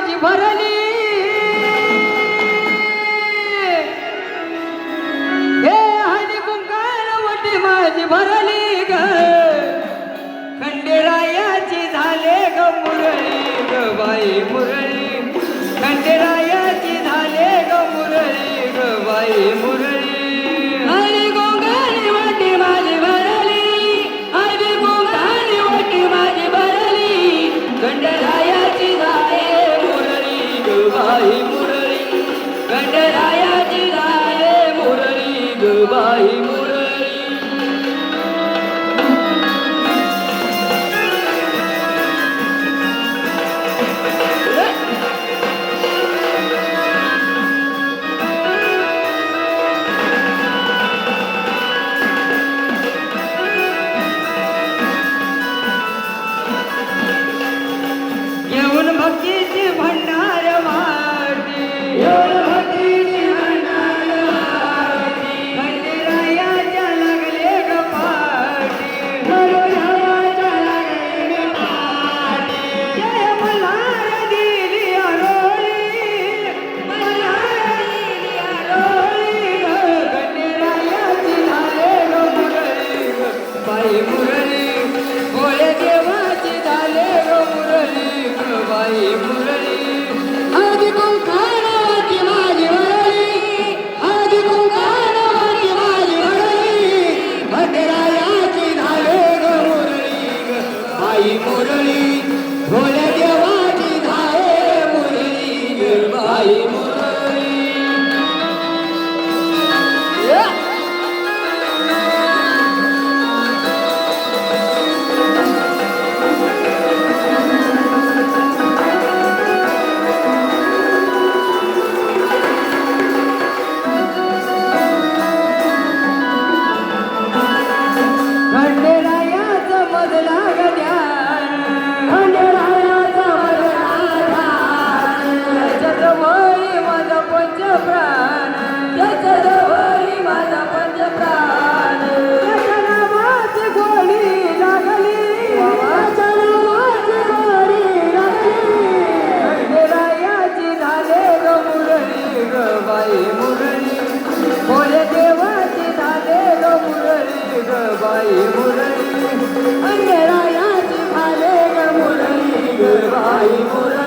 माझी भरली. हे हळदी कुंकाळवटी माझी भरली ग. खंडेरायाची झाले ग मुरळी ग बाई मुरळी खंडेराया vai aí, बाई मुरळी अंगरायाची खाले ग मुरळी ग बाई मुरळी